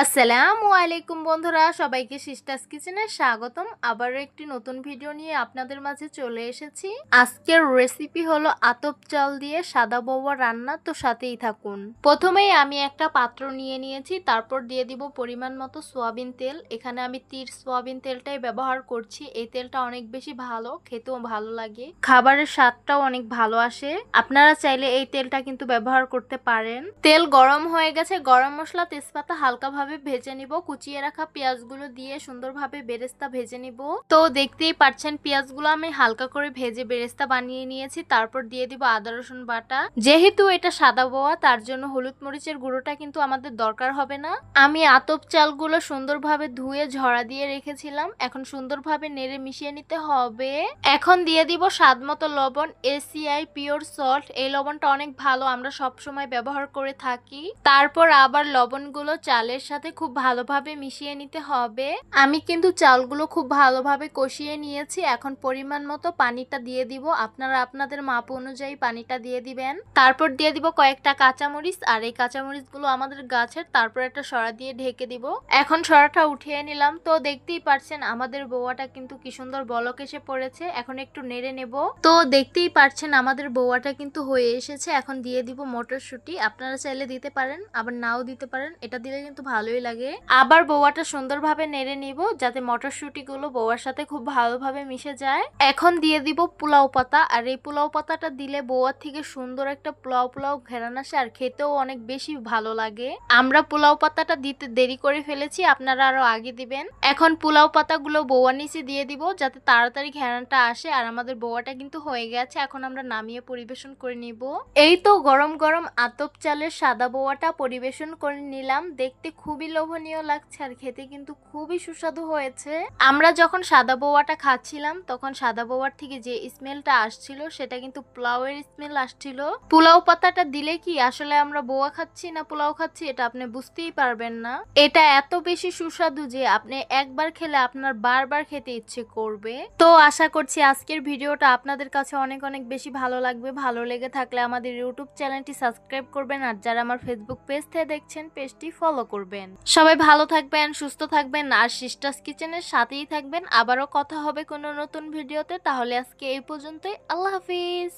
আসসালামু আলাইকুম বন্ধুরা, সবাইকে সিস্টার্স কিচেনে স্বাগতম। আবারও একটি নতুন ভিডিও নিয়ে আপনাদের মাঝে চলে এসেছি। আজকের রেসিপি হলো আতপ চাল দিয়ে সাদা বউয়া রান্না, তো সাথেই থাকুন। প্রথমেই আমি একটা পাত্র নিয়ে নিয়েছি, তারপর দিয়ে দিব পরিমাণ মতো সোয়াবিন তেল। এখানে আমি তীর সোয়াবিন তেলটাই ব্যবহার করছি। এই তেলটা অনেক বেশি ভালো, খেতেও ভালো লাগে। খাবারের স্বাদটাও অনেক ভালো আসে। আপনারা চাইলে এই তেলটা কিন্তু ব্যবহার করতে পারেন। তেল গরম হয়ে গেছে, গরম মশলা তেজপাতা হালকাভাবে ভেজে নিব। কুচিয়ে রাখা পেঁয়াজগুলো দিয়ে সুন্দরভাবে বেরেস্তা ভেজে নিব। তো দেখতেই পাচ্ছেন পেঁয়াজগুলো আমি হালকা করে ভেজে বেরেস্তা বানিয়ে নিয়েছি। তারপর দিয়ে দিব আদা, রসুন বাটা। যেহেতু এটা সাদা বোয়া, তার জন্য হলুদ মরিচের গুঁড়োটা কিন্তু আমাদের দরকার হবে না। আমি আতপ চালগুলো সুন্দরভাবে ধুয়ে ঝরা দিয়ে রেখেছিলাম। এখন সুন্দরভাবে নেড়ে মিশিয়ে নিতে হবে। এখন দিয়ে দিব স্বাদ মতো লবণ এসিআই পিওর সল্ট এই লবণটা অনেক ভালো, আমরা সব সময় ব্যবহার করে থাকি। তারপর আবার লবণগুলো চালের সাথে খুব ভালোভাবে মিশিয়ে নিতে হবে। আমি কিন্তু চালগুলো খুব ভালোভাবে কষিয়ে নিয়েছি। এখন পরিমাণ মতো পানিটা দিয়ে দিব। আপনারা আপনাদের মাপ অনুযায়ী পানিটা দিয়ে দিবেন। তারপর দিয়ে দিব কয়েকটা কাঁচামরিচ আর এই কাঁচামরিচগুলো আমাদের গাছের, তারপর একটা সরা দিয়ে ঢেকে দিব। এখন সরাটা উঠিয়ে নিলাম। তো দেখতেই পারছেন আমাদের বৌয়াটা কিন্তু কি সুন্দর বলক এসে পড়েছে। এখন একটু নেড়ে নেব। তো দেখতেই পারছেন আমাদের বৌয়াটা কিন্তু হয়ে এসেছে। এখন দিয়ে দিব মটরশুঁটি। আপনারা চাইলে দিতে পারেন, আবার নাও দিতে পারেন। এটা দিলে কিন্তু ভালোই লাগে। আবার বৌয়াটা সুন্দরভাবে নেড়ে নিব যাতে মটরশুঁটি গুলো বৌয়ার সাথে খুব ভালোভাবে মিশে যায়। এখন দিয়ে দিব পোলাও পাতা। আর এই পোলাও পাতাটা দিলে বৌয়ার থেকে সুন্দর একটা পোলাও পোলাও ঘেরান আসে আর খেতেও অনেক বেশি ভালো লাগে। আমরা পোলাও পাতাটা দিতে দেরি করে ফেলেছি, আপনারা আরও আগে দিবেন। এখন পোলাও পাতাগুলো বৌয়ার নিচে দিয়ে দিব যাতে তাড়াতাড়ি ঘেরানটা আসে আর আমাদের বৌয়াটা কিন্তু হয়ে গেছে। এখন আমরা নামিয়ে পরিবেশন করে নিব। এই তো গরম গরম আতপ চালের সাদা বৌয়াটা পরিবেশন করে নিলাম। দেখতে খুবই লোভনীয় লাগছে আর খেতে কিন্তু খুবই সুস্বাদু হয়েছে। আমরা যখন সাদা বৌয়াটা খাচ্ছিলাম, তখন সাদা বৌয়ার থেকে যে স্মেলটা আসছিল, সেটা কিন্তু পোলাওয়ের স্মেল আসছিল। পোলাও পাতাটা দিলে কি আসলে আমরা বোয়া খাচ্ছি না পোলাও খাচ্ছি, এটা আপনি বুঝতেই পারবেন না। এটা এত বেশি সুস্বাদু যে আপনি একবার খেলে আপনার বারবার খেতে ইচ্ছে করবে। তো আশা করছি আজকের ভিডিওটা আপনাদের কাছে অনেক অনেক বেশি ভালো লাগবে। ভালো লেগে থাকলে আমাদের ইউটিউব চ্যানেলটি সাবস্ক্রাইব করবেন আর যারা আমার ফেসবুক পেজ থেকে দেখছেন পেজটি ফলো করবেন সবাই ভালো থাকবেন, সুস্থ থাকবেন, আর সিস্টার্স কিচেনের সাথেই থাকবেন। আবারও কথা হবে কোনো নতুন ভিডিওতে, তাহলে আজকে এই পর্যন্তই। আল্লাহ হাফিজ।